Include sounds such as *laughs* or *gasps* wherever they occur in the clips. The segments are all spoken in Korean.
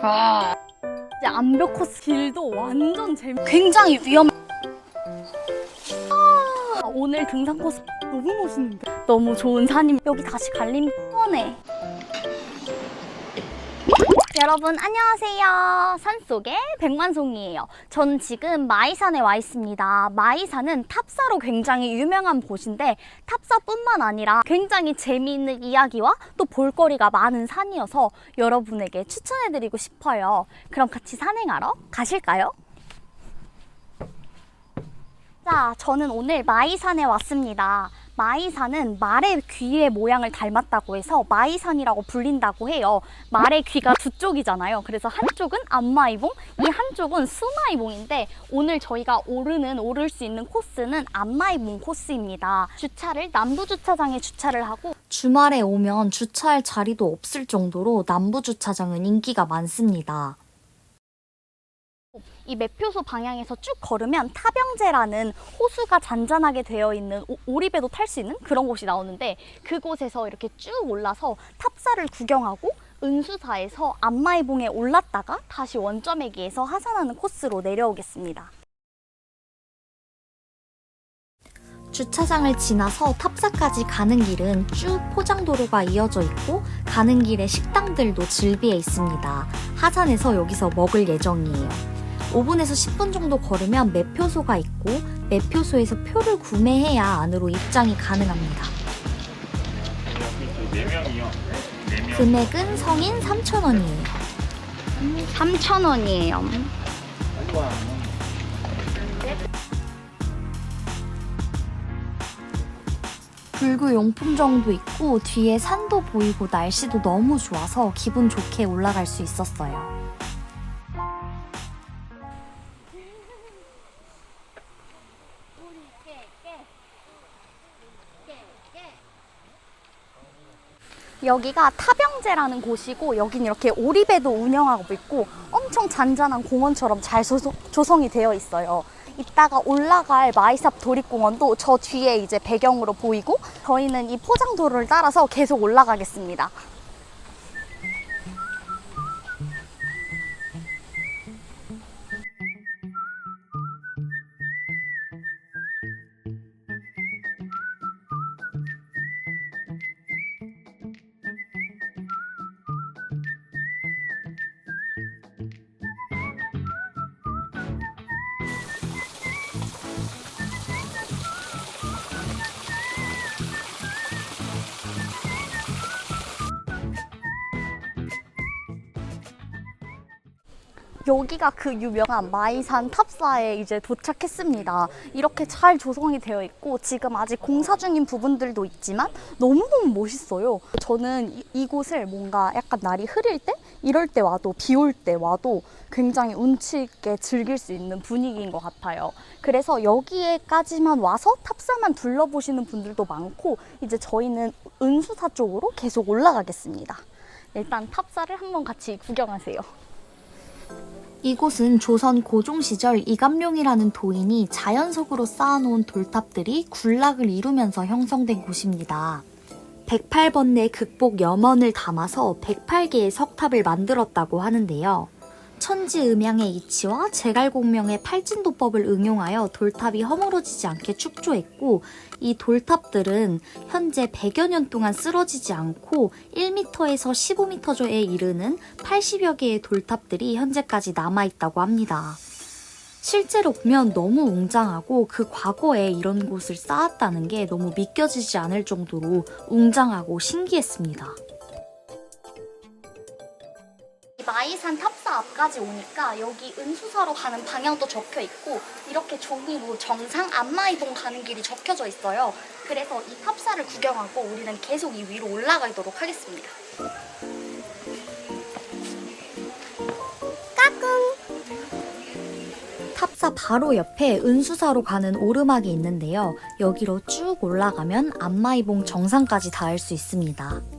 아. 이제 암벽 코스 길도 완전 재밌. 굉장히 위험. 아, 오늘 등산 코스 너무 멋있는데. 너무 좋은 산임. 여기 다시 갈림 뻔해. 여러분 안녕하세요. 산속의 백만송이에요. 전 지금 마이산에 와 있습니다. 마이산은 탑사로 굉장히 유명한 곳인데 탑사뿐만 아니라 굉장히 재미있는 이야기와 또 볼거리가 많은 산이어서 여러분에게 추천해드리고 싶어요. 그럼 같이 산행하러 가실까요? 자, 저는 오늘 마이산에 왔습니다. 마이산은 말의 귀의 모양을 닮았다고 해서 마이산이라고 불린다고 해요. 말의 귀가 두 쪽이잖아요. 그래서 한쪽은 안마이봉, 이 한쪽은 수마이봉인데 오늘 저희가 오르는 오를 수 있는 코스는 안마이봉 코스입니다. 주차를 남부 주차장에 주차를 하고 주말에 오면 주차할 자리도 없을 정도로 남부 주차장은 인기가 많습니다. 이 매표소 방향에서 쭉 걸으면 타병제라는 호수가 잔잔하게 되어 있는 오- 오리배도 탈 수 있는 그런 곳이 나오는데 그곳에서 이렇게 쭉 올라서 탑사를 구경하고 은수사에서 안마이봉에 올랐다가 다시 원점에기에서 하산하는 코스로 내려오겠습니다. 주차장을 지나서 탑사까지 가는 길은 쭉 포장도로가 이어져 있고 가는 길에 식당들도 즐비해 있습니다. 하산해서 여기서 먹을 예정이에요. 5분에서 10분 정도 걸으면 매표소가 있고 매표소에서 표를 구매해야 안으로 입장이 가능합니다. 금액은 성인 3,000원이에요. 3,000원이에요. 불구 용품점도 있고 뒤에 산도 보이고 날씨도 너무 좋아서 기분 좋게 올라갈 수 있었어요. 여기가 타병제라는 곳이고 여긴 이렇게 오리배도 운영하고 있고 엄청 잔잔한 공원처럼 잘 조성, 조성이 되어 있어요. 이따가 올라갈 마이삽 도립공원도 저 뒤에 이제 배경으로 보이고 저희는 이 포장도로를 따라서 계속 올라가겠습니다. 여기가 그 유명한 마이산 탑사에 이제 도착했습니다. 이렇게 잘 조성이 되어 있고 지금 아직 공사 중인 부분들도 있지만 너무너무 멋있어요. 저는 이, 이곳을 뭔가 약간 날이 흐릴 때 이럴 때 와도 비 올 때 와도 굉장히 운치 있게 즐길 수 있는 분위기인 것 같아요. 그래서 여기에까지만 와서 탑사만 둘러보시는 분들도 많고 이제 저희는 은수사 쪽으로 계속 올라가겠습니다. 일단 탑사를 한번 같이 구경하세요. 이곳은 조선 고종 시절 이감룡이라는 도인이 자연석으로 쌓아놓은 돌탑들이 군락을 이루면서 형성된 곳입니다. 108번뇌 극복 염원을 담아서 108개의 석탑을 만들었다고 하는데요. 천지음양의 이치와 제갈공명의 팔진도법을 응용하여 돌탑이 허물어지지 않게 축조했고 이 돌탑들은 현재 100여 년 동안 쓰러지지 않고 1m에서 15m조에 이르는 80여 개의 돌탑들이 현재까지 남아있다고 합니다. 실제로 보면 너무 웅장하고 그 과거에 이런 곳을 쌓았다는 게 너무 믿겨지지 않을 정도로 웅장하고 신기했습니다. 마이산 탑사 앞까지 오니까 여기 은수사로 가는 방향도 적혀 있고 이렇게 종이로 정상 안마이봉 가는 길이 적혀져 있어요. 그래서 이 탑사를 구경하고 우리는 계속 이 위로 올라가도록 하겠습니다. 탑사 바로 옆에 은수사로 가는 오르막이 있는데요. 여기로 쭉 올라가면 안마이봉 정상까지 닿을 수 있습니다.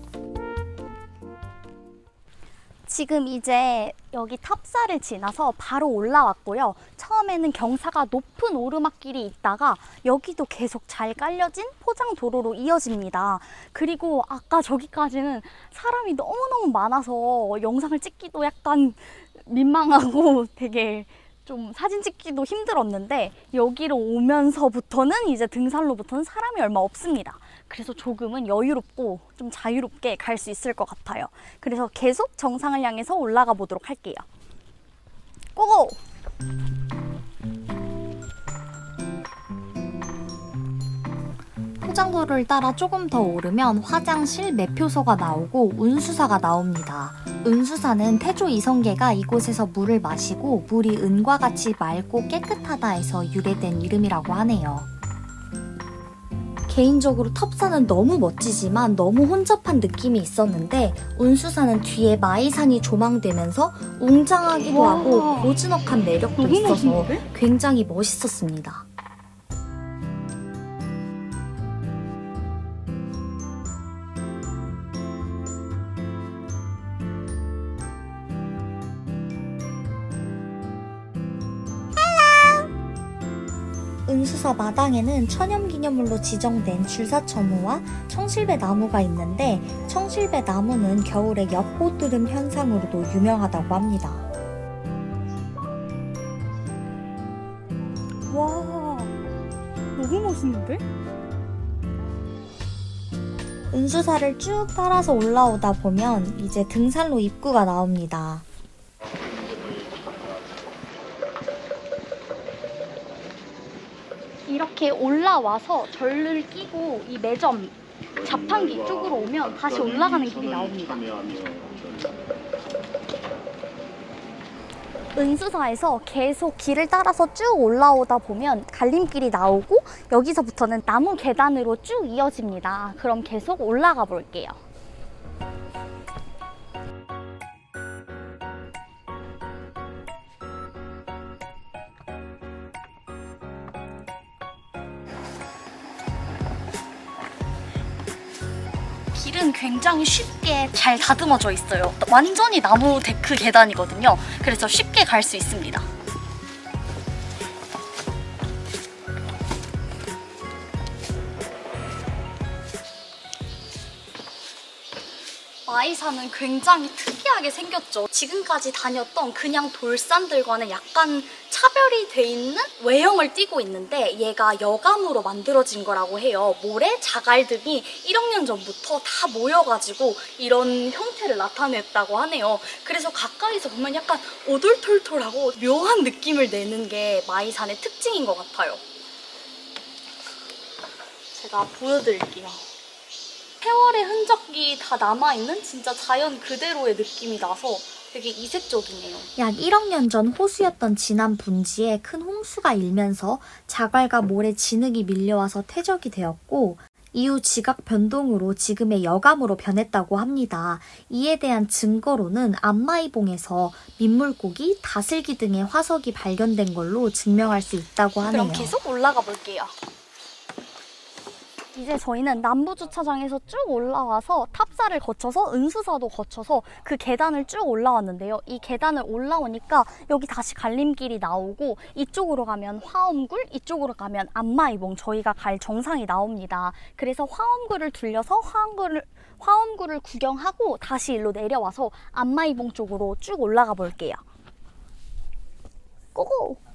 지금 이제 여기 탑사를 지나서 바로 올라왔고요. 처음에는 경사가 높은 오르막길이 있다가 여기도 계속 잘 깔려진 포장 도로로 이어집니다. 그리고 아까 저기까지는 사람이 너무너무 많아서 영상을 찍기도 약간 민망하고 *laughs* 되게 좀 사진 찍기도 힘들었는데 여기로 오면서부터는 이제 등산로부터는 사람이 얼마 없습니다. 그래서 조금은 여유롭고 좀 자유롭게 갈 수 있을 것 같아요. 그래서 계속 정상을 향해서 올라가 보도록 할게요. 고고! 포장도로를 따라 조금 더 오르면 화장실, 매표소가 나오고 운수사가 나옵니다. 운수사는 태조 이성계가 이곳에서 물을 마시고 물이 은과 같이 맑고 깨끗하다 해서 유래된 이름이라고 하네요. 개인적으로 텁사는 너무 멋지지만 너무 혼잡한 느낌이 있었는데 운수사는 뒤에 마이산이 조망되면서 웅장하기도 와. 하고 고즈넉한 매력도 있어서? 굉장히 멋있었습니다. 은수사 마당에는 천연기념물로 지정된 줄사처무와 청실배 나무가 있는데 청실배 나무는 겨울에 엽꽃드름 현상으로도 유명하다고 합니다. 와, 너무 멋있는데? 은수사를 쭉 따라서 올라오다 보면 이제 등산로 입구가 나옵니다. 이렇게 올라와서 절를 끼고 이 매점 자판기 쪽으로 오면 다시 올라가는 길이 나옵니다. 은수사에서 계속 길을 따라서 쭉 올라오다 보면 갈림길이 나오고 여기서부터는 나무 계단으로 쭉 이어집니다. 그럼 계속 올라가 볼게요. 굉장히 쉽게 잘 다듬어져 있어요. 완전히 나무 데크 계단이거든요. 그래서 쉽게 갈 수 있습니다. 마이산은 굉장히 특이하게 생겼죠. 지금까지 다녔던 그냥 돌산들과는 약간 차별이 돼 있는 외형을 띠고 있는데 얘가 여감으로 만들어진 거라고 해요. 모래 자갈들이 1억 년 전부터 다 모여가지고 이런 형태를 나타냈다고 하네요. 그래서 가까이서 보면 약간 오돌톨톨하고 묘한 느낌을 내는 게 마이산의 특징인 것 같아요. 제가 보여드릴게요. 세월의 흔적이 다 남아있는 진짜 자연 그대로의 느낌이 나서 되게 이색적이네요. 약 1억 년 전 호수였던 진안 분지에 큰 홍수가 일면서 자갈과 모래 진흙이 밀려와서 퇴적이 되었고 이후 지각 변동으로 지금의 여감으로 변했다고 합니다. 이에 대한 증거로는 안마이봉에서 민물고기, 다슬기 등의 화석이 발견된 걸로 증명할 수 있다고 하네요. 그럼 계속 올라가 볼게요. 이제 저희는 남부 주차장에서 쭉 올라와서 탑사를 거쳐서 은수사도 거쳐서 그 계단을 쭉 올라왔는데요. 이 계단을 올라오니까 여기 다시 갈림길이 나오고 이쪽으로 가면 화엄굴, 이쪽으로 가면 안마이봉 저희가 갈 정상이 나옵니다. 그래서 화엄굴을 들려서 화엄굴을 화엄굴을 구경하고 다시 일로 내려와서 안마이봉 쪽으로 쭉 올라가 볼게요. 고고!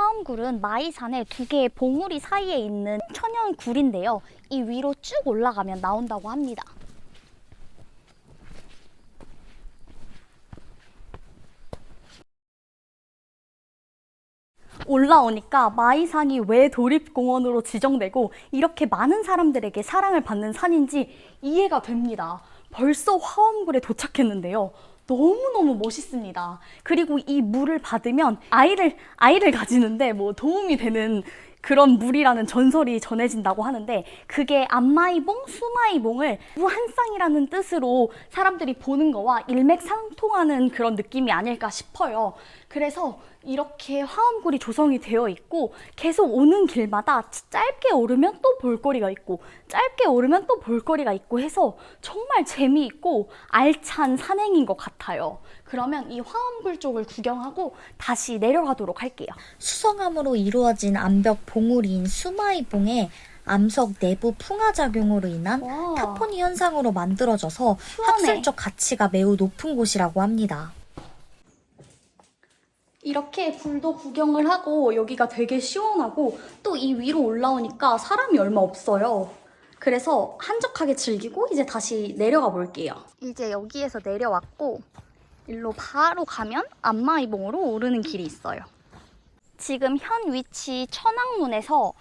화엄굴은 마이산의 두 개의 봉우리 사이에 있는 천연 굴인데요. 이 위로 쭉 올라가면 나온다고 합니다. 올라오니까 마이산이 왜 도립공원으로 지정되고 이렇게 많은 사람들에게 사랑을 받는 산인지 이해가 됩니다. 벌써 화엄굴에 도착했는데요. 너무너무 멋있습니다. 그리고 이 물을 받으면 아이를, 아이를 가지는데 뭐 도움이 되는 그런 물이라는 전설이 전해진다고 하는데 그게 안마이봉, 수마이봉을 무한쌍이라는 뜻으로 사람들이 보는 거와 일맥상통하는 그런 느낌이 아닐까 싶어요. 그래서 이렇게 화엄굴이 조성이 되어 있고 계속 오는 길마다 짧게 오르면 또 볼거리가 있고 짧게 오르면 또 볼거리가 있고 해서 정말 재미있고 알찬 산행인 것 같아요. 그러면 이 화엄굴 쪽을 구경하고 다시 내려가도록 할게요. 수성암으로 이루어진 암벽 봉우리인 수마이봉에 암석 내부 풍화 작용으로 인한 와. 타포니 현상으로 만들어져서 시원해. 학술적 가치가 매우 높은 곳이라고 합니다. 이렇게 불도 구경을 하고 여기가 되게 시원하고 또 이 위로 올라오니까 사람이 얼마 없어요. 그래서 한적하게 즐기고 이제 다시 내려가 볼게요. 이제 여기에서 내려왔고 일로 바로 가면 안마이봉으로 오르는 길이 있어요. 지금 현 위치 천왕문에서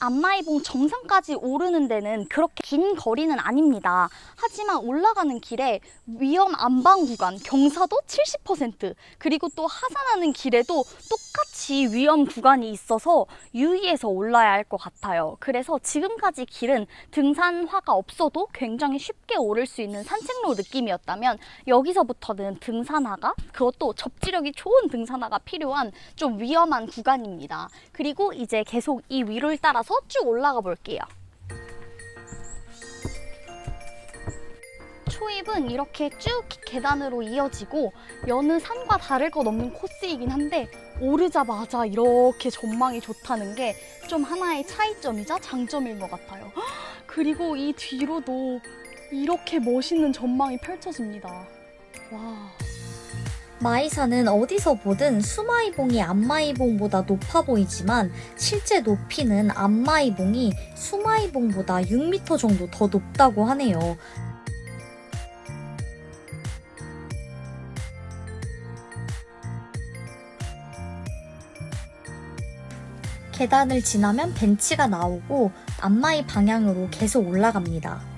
안마이봉 정상까지 오르는 데는 그렇게 긴 거리는 아닙니다. 하지만 올라가는 길에 위험 안방 구간 경사도 70% 그리고 또 하산하는 길에도 똑같이 위험 구간이 있어서 유의해서 올라야 할 것 같아요. 그래서 지금까지 길은 등산화가 없어도 굉장히 쉽게 오를 수 있는 산책로 느낌이었다면 여기서부터는 등산화가 그것도 접지력이 좋은 등산화가 필요한 좀 위험한 구간입니다. 그리고 이제 계속 이 위를 따라서 쭉 올라가 볼게요. 초입은 이렇게 쭉 계단으로 이어지고 여느 산과 다를 것 없는 코스이긴 한데 오르자마자 이렇게 전망이 좋다는 게 좀 하나의 차이점이자 장점인 것 같아요. 헉, *gasps* 그리고 이 뒤로도 이렇게 멋있는 전망이 펼쳐집니다. 와. 마이산은 어디서 보든 수마이봉이 안마이봉보다 높아 보이지만 실제 높이는 안마이봉이 수마이봉보다 6m 정도 더 높다고 하네요. 계단을 지나면 벤치가 나오고 안마이 방향으로 계속 올라갑니다.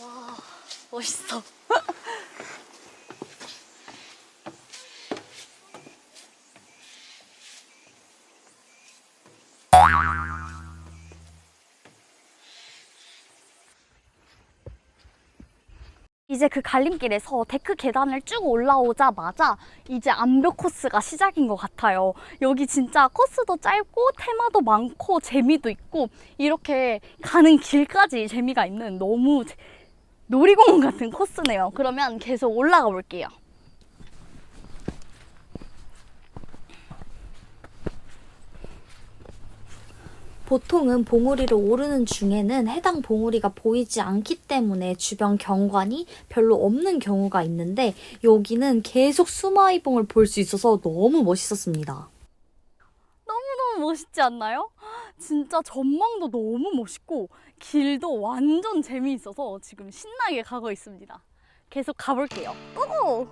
와, 멋있어. 이제 그 갈림길에서 데크 계단을 쭉 올라오자마자 이제 암벽 코스가 시작인 것 같아요. 여기 진짜 코스도 짧고 테마도 많고 재미도 있고 이렇게 가는 길까지 재미가 있는 너무 재- 놀이공원 같은 코스네요. 그러면 계속 올라가 볼게요. 보통은 봉우리를 오르는 중에는 해당 봉우리가 보이지 않기 때문에 주변 경관이 별로 없는 경우가 있는데 여기는 계속 수마이봉을 볼 수 있어서 너무 멋있었습니다. 너무 멋있지 않나요? 진짜 전망도 너무 멋있고 길도 완전 재미있어서 지금 신나게 가고 있습니다. 계속 가볼게요. 고!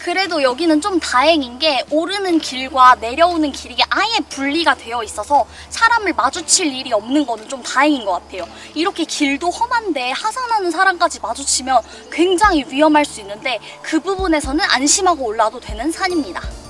그래도 여기는 좀 다행인 게 오르는 길과 내려오는 길이 아예 분리가 되어 있어서 사람을 마주칠 일이 없는 거는 좀 다행인 것 같아요. 이렇게 길도 험한데 하산하는 사람까지 마주치면 굉장히 위험할 수 있는데 그 부분에서는 안심하고 올라도 되는 산입니다.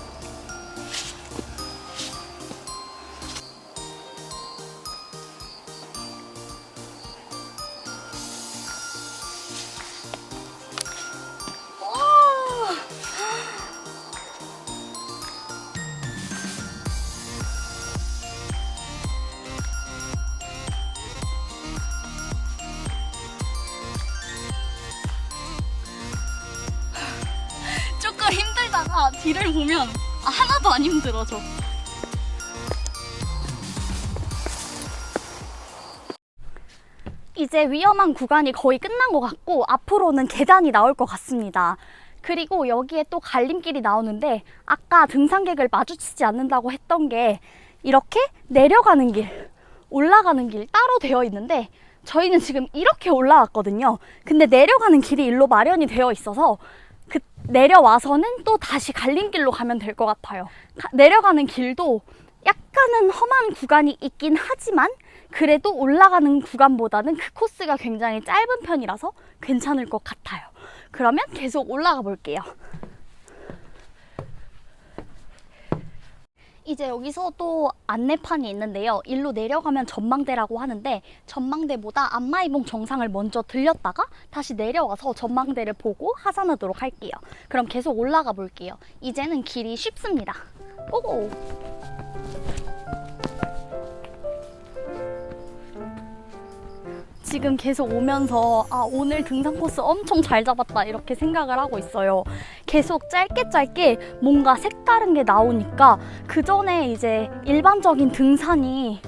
힘들어져. 이제 위험한 구간이 거의 끝난 것 같고 앞으로는 계단이 나올 것 같습니다. 그리고 여기에 또 갈림길이 나오는데 아까 등산객을 마주치지 않는다고 했던 게 이렇게 내려가는 길, 올라가는 길 따로 되어 있는데 저희는 지금 이렇게 올라왔거든요. 근데 내려가는 길이 일로 마련이 되어 있어서 그 내려와서는 또 다시 갈림길로 가면 될 것 같아요. 가- 내려가는 길도 약간은 험한 구간이 있긴 하지만 그래도 올라가는 구간보다는 그 코스가 굉장히 짧은 편이라서 괜찮을 것 같아요. 그러면 계속 올라가 볼게요. 이제 여기서 또 안내판이 있는데요. 일로 내려가면 전망대라고 하는데 전망대보다 안마이봉 정상을 먼저 들렸다가 다시 내려와서 전망대를 보고 하산하도록 할게요. 그럼 계속 올라가 볼게요. 이제는 길이 쉽습니다. 오! 지금 계속 오면서 아 오늘 등산 코스 엄청 잘 잡았다 이렇게 생각을 하고 있어요. 계속 짧게 짧게 뭔가 색다른 게 나오니까 그 전에 이제 일반적인 등산이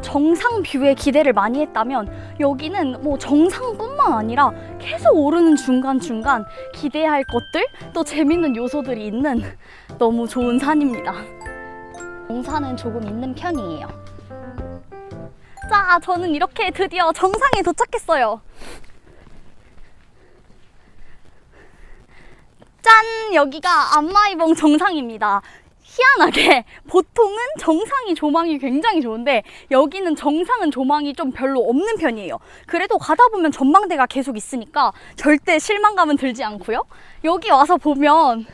정상 뷰에 기대를 많이 했다면 여기는 뭐 정상뿐만 아니라 계속 오르는 중간중간 기대할 것들 또 재밌는 요소들이 있는 너무 좋은 산입니다. 정산은 조금 있는 편이에요. 자, 저는 이렇게 드디어 정상에 도착했어요. 짠! 여기가 안마이봉 정상입니다. 희한하게 보통은 정상이 조망이 굉장히 좋은데 여기는 정상은 조망이 좀 별로 없는 편이에요. 그래도 가다 보면 전망대가 계속 있으니까 절대 실망감은 들지 않고요. 여기 와서 보면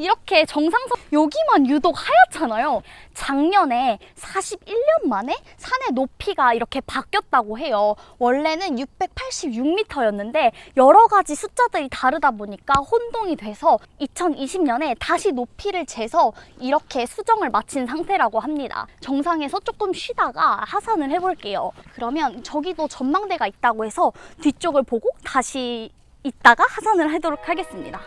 이렇게 정상선 여기만 유독 하얗잖아요. 작년에 41년 만에 산의 높이가 이렇게 바뀌었다고 해요. 원래는 686m였는데 여러 가지 숫자들이 다르다 보니까 혼동이 돼서 2020년에 다시 높이를 재서 이렇게 수정을 마친 상태라고 합니다. 정상에서 조금 쉬다가 하산을 해볼게요. 그러면 저기도 전망대가 있다고 해서 뒤쪽을 보고 다시 있다가 하산을 하도록 하겠습니다.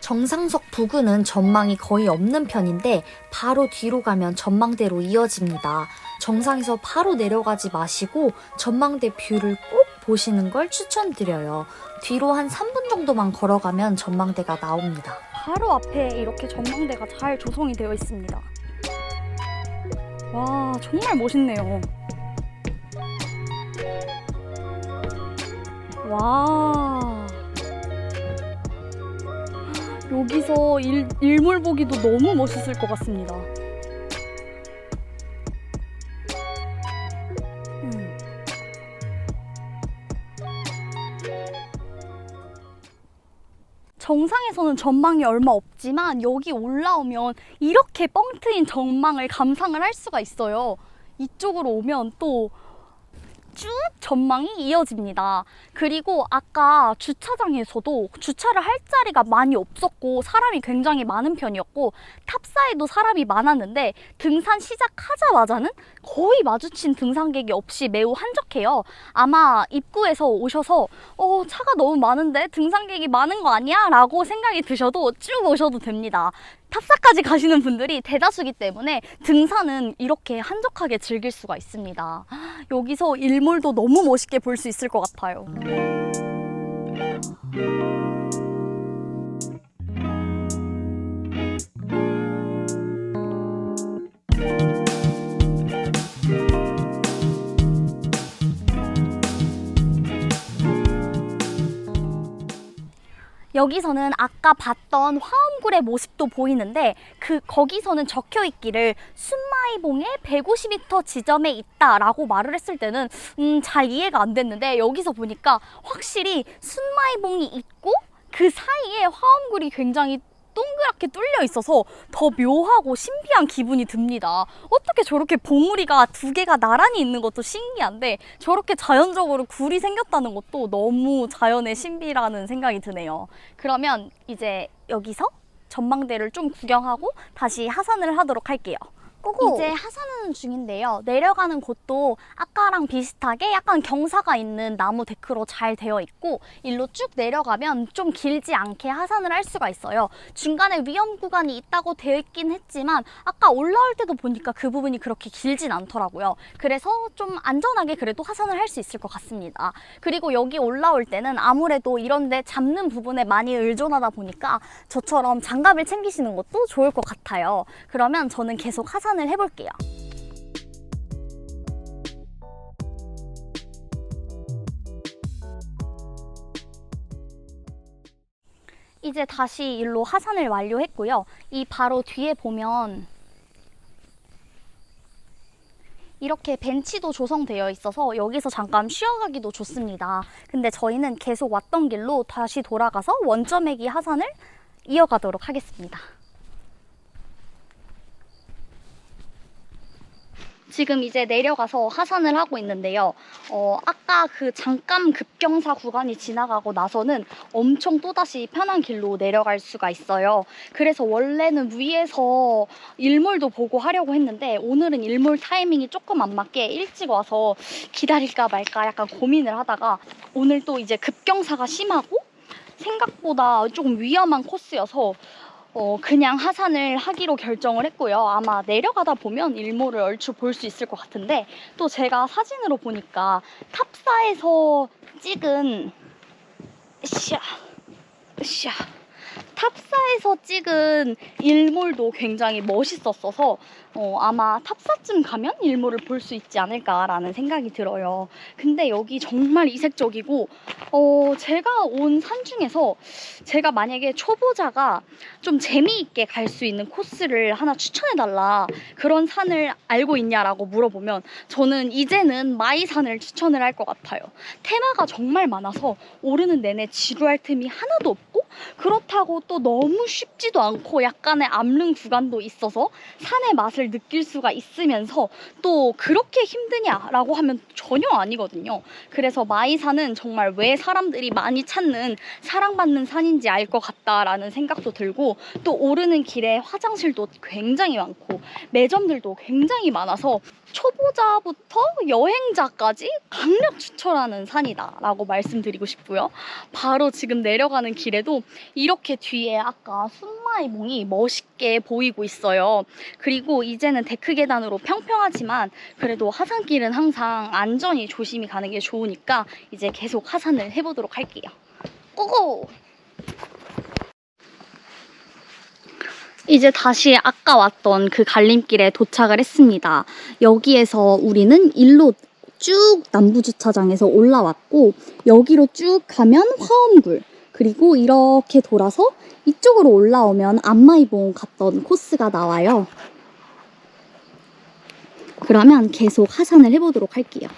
정상석 부근은 전망이 거의 없는 편인데 바로 뒤로 가면 전망대로 이어집니다. 정상에서 바로 내려가지 마시고 전망대 뷰를 꼭 보시는 걸 추천드려요. 뒤로 한 3분 정도만 걸어가면 전망대가 나옵니다. 바로 앞에 이렇게 전망대가 잘 조성이 되어 있습니다. 와, 정말 멋있네요. 와. 여기서 일, 일몰 보기도 너무 멋있을 것 같습니다. 음. 정상에서는 전망이 얼마 없지만 여기 올라오면 이렇게 뻥 트인 전망을 감상을 할 수가 있어요. 이쪽으로 오면 또 쭉 전망이 이어집니다. 그리고 아까 주차장에서도 주차를 할 자리가 많이 없었고 사람이 굉장히 많은 편이었고 탑사에도 사람이 많았는데 등산 시작하자마자는 거의 마주친 등산객이 없이 매우 한적해요. 아마 입구에서 오셔서 어, 차가 너무 많은데 등산객이 많은 거 아니야? 라고 생각이 드셔도 쭉 오셔도 됩니다. 탑사까지 가시는 분들이 대다수기 때문에 등산은 이렇게 한적하게 즐길 수가 있습니다. 여기서 일몰도 너무 멋있게 볼 수 있을 것 같아요. 여기서는 아까 봤던 화엄굴의 모습도 보이는데 그 거기서는 적혀 있기를 순마이봉의 150m 지점에 있다라고 말을 했을 때는 음, 잘 이해가 안 됐는데 여기서 보니까 확실히 순마이봉이 있고 그 사이에 화엄굴이 굉장히 동그랗게 뚫려 있어서 더 묘하고 신비한 기분이 듭니다. 어떻게 저렇게 봉우리가 두 개가 나란히 있는 것도 신기한데 저렇게 자연적으로 굴이 생겼다는 것도 너무 자연의 신비라는 생각이 드네요. 그러면 이제 여기서 전망대를 좀 구경하고 다시 하산을 하도록 할게요. 고고! 이제 하산하는 중인데요. 내려가는 곳도 아까랑 비슷하게 약간 경사가 있는 나무 데크로 잘 되어 있고 일로 쭉 내려가면 좀 길지 않게 하산을 할 수가 있어요. 중간에 위험 구간이 있다고 되어 있긴 했지만 아까 올라올 때도 보니까 그 부분이 그렇게 길진 않더라고요. 그래서 좀 안전하게 그래도 하산을 할 수 있을 것 같습니다. 그리고 여기 올라올 때는 아무래도 이런데 잡는 부분에 많이 의존하다 보니까 저처럼 장갑을 챙기시는 것도 좋을 것 같아요. 그러면 저는 계속 하산을 해볼게요. 이제 다시 일로 하산을 완료했고요. 이 바로 뒤에 보면 이렇게 벤치도 조성되어 있어서 여기서 잠깐 쉬어가기도 좋습니다. 근데 저희는 계속 왔던 길로 다시 돌아가서 원점액이 하산을 이어가도록 하겠습니다. 지금 이제 내려가서 하산을 하고 있는데요. 어, 아까 그 잠깐 급경사 구간이 지나가고 나서는 엄청 또다시 편한 길로 내려갈 수가 있어요. 그래서 원래는 위에서 일몰도 보고 하려고 했는데 오늘은 일몰 타이밍이 조금 안 맞게 일찍 와서 기다릴까 말까 약간 고민을 하다가 오늘 또 이제 급경사가 심하고 생각보다 조금 위험한 코스여서 어, 그냥 하산을 하기로 결정을 했고요. 아마 내려가다 보면 일몰을 얼추 볼 수 있을 것 같은데 또 제가 사진으로 보니까 탑사에서 찍은 샤, 샤. 탑사에서 찍은 일몰도 굉장히 멋있었어서 어, 아마 탑사쯤 가면 일몰을 볼 수 있지 않을까라는 생각이 들어요. 근데 여기 정말 이색적이고 어, 제가 온 산 중에서 제가 만약에 초보자가 좀 재미있게 갈 수 있는 코스를 하나 추천해달라 그런 산을 알고 있냐라고 물어보면 저는 이제는 마이산을 추천을 할 것 같아요. 테마가 정말 많아서 오르는 내내 지루할 틈이 하나도 없고 그렇다고 또 너무 쉽지도 않고 약간의 암릉 구간도 있어서 산의 맛을 느낄 수가 있으면서 또 그렇게 힘드냐라고 하면 전혀 아니거든요. 그래서 마이산은 정말 왜 사람들이 많이 찾는 사랑받는 산인지 알 것 같다라는 생각도 들고 또 오르는 길에 화장실도 굉장히 많고 매점들도 굉장히 많아서 초보자부터 여행자까지 강력 추천하는 산이다라고 말씀드리고 싶고요. 바로 지금 내려가는 길에도 이렇게 뒤에 아까 순마이봉이 멋있게 보이고 있어요. 그리고 이제는 데크 계단으로 평평하지만 그래도 하산길은 항상 안전히 조심히 가는 게 좋으니까 이제 계속 하산을 해보도록 할게요. 고고! 이제 다시 아까 왔던 그 갈림길에 도착을 했습니다. 여기에서 우리는 일로 쭉 남부주차장에서 올라왔고 여기로 쭉 가면 화엄굴 그리고 이렇게 돌아서 이쪽으로 올라오면 안마이봉 갔던 코스가 나와요. 그러면 계속 하산을 해보도록 할게요.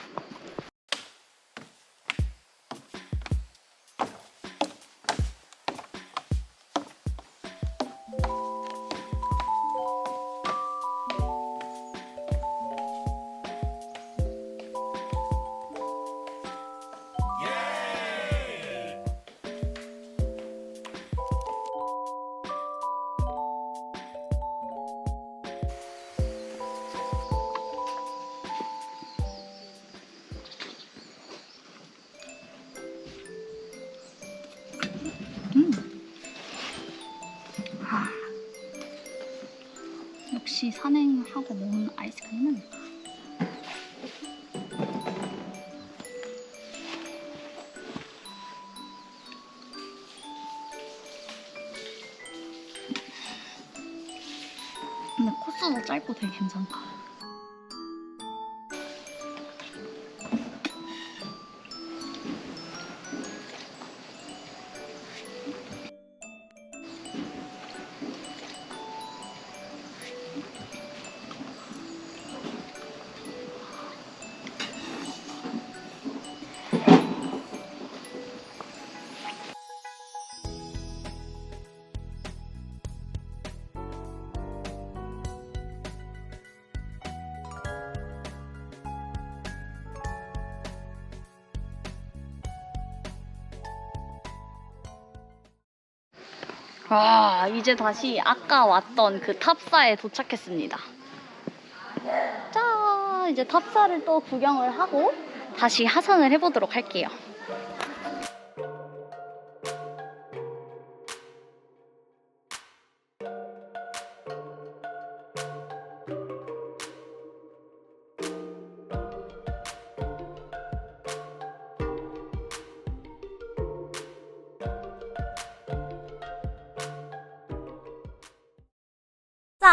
산행하고 먹는 아이스크림은 근데 코스도 짧고 되게 괜찮다. 아, 이제 다시 아까 왔던 그 탑사에 도착했습니다. 자, 이제 탑사를 또 구경을 하고 다시 하산을 해보도록 할게요.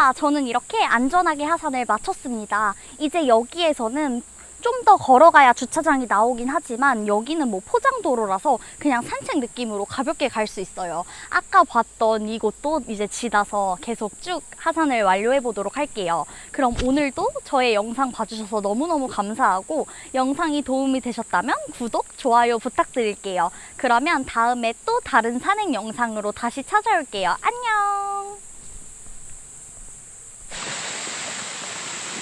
자, 저는 이렇게 안전하게 하산을 마쳤습니다. 이제 여기에서는 좀 더 걸어가야 주차장이 나오긴 하지만 여기는 뭐 포장도로라서 그냥 산책 느낌으로 가볍게 갈 수 있어요. 아까 봤던 이곳도 이제 지나서 계속 쭉 하산을 완료해 보도록 할게요. 그럼 오늘도 저의 영상 봐주셔서 너무너무 감사하고 영상이 도움이 되셨다면 구독, 좋아요 부탁드릴게요. 그러면 다음에 또 다른 산행 영상으로 다시 찾아올게요. 안녕!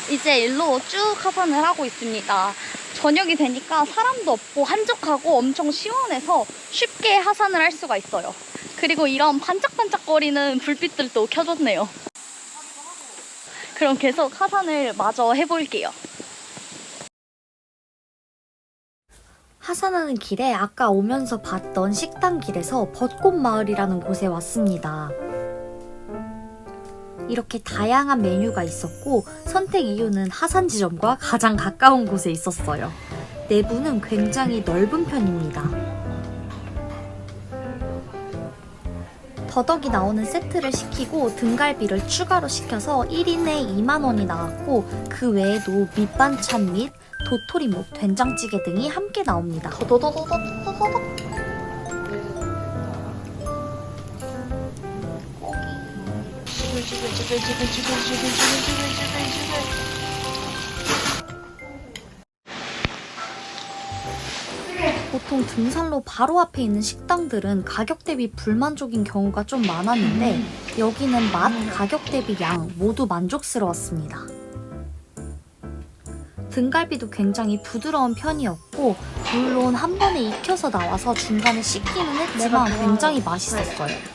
이제 일로 쭉 하산을 하고 있습니다. 저녁이 되니까 사람도 없고 한적하고 엄청 시원해서 쉽게 하산을 할 수가 있어요. 그리고 이런 반짝반짝거리는 불빛들도 켜졌네요. 그럼 계속 하산을 마저 해볼게요. 하산하는 길에 아까 오면서 봤던 식당 길에서 벚꽃 마을이라는 곳에 왔습니다. 이렇게 다양한 메뉴가 있었고 선택 이유는 하산 지점과 가장 가까운 곳에 있었어요. 내부는 굉장히 넓은 편입니다. 더덕이 나오는 세트를 시키고 등갈비를 추가로 시켜서 1인에 2만원이 나왔고 그 외에도 밑반찬 및 도토리묵, 된장찌개 등이 함께 나옵니다. 더더더더더더더 보통 등산로 바로 앞에 있는 식당들은 가격 대비 불만족인 경우가 좀 많았는데 여기는 맛, 가격 대비 양 모두 만족스러웠습니다. 등갈비도 굉장히 부드러운 편이었고 물론 한 번에 익혀서 나와서 중간에 식기는 했지만 굉장히 맛있었어요.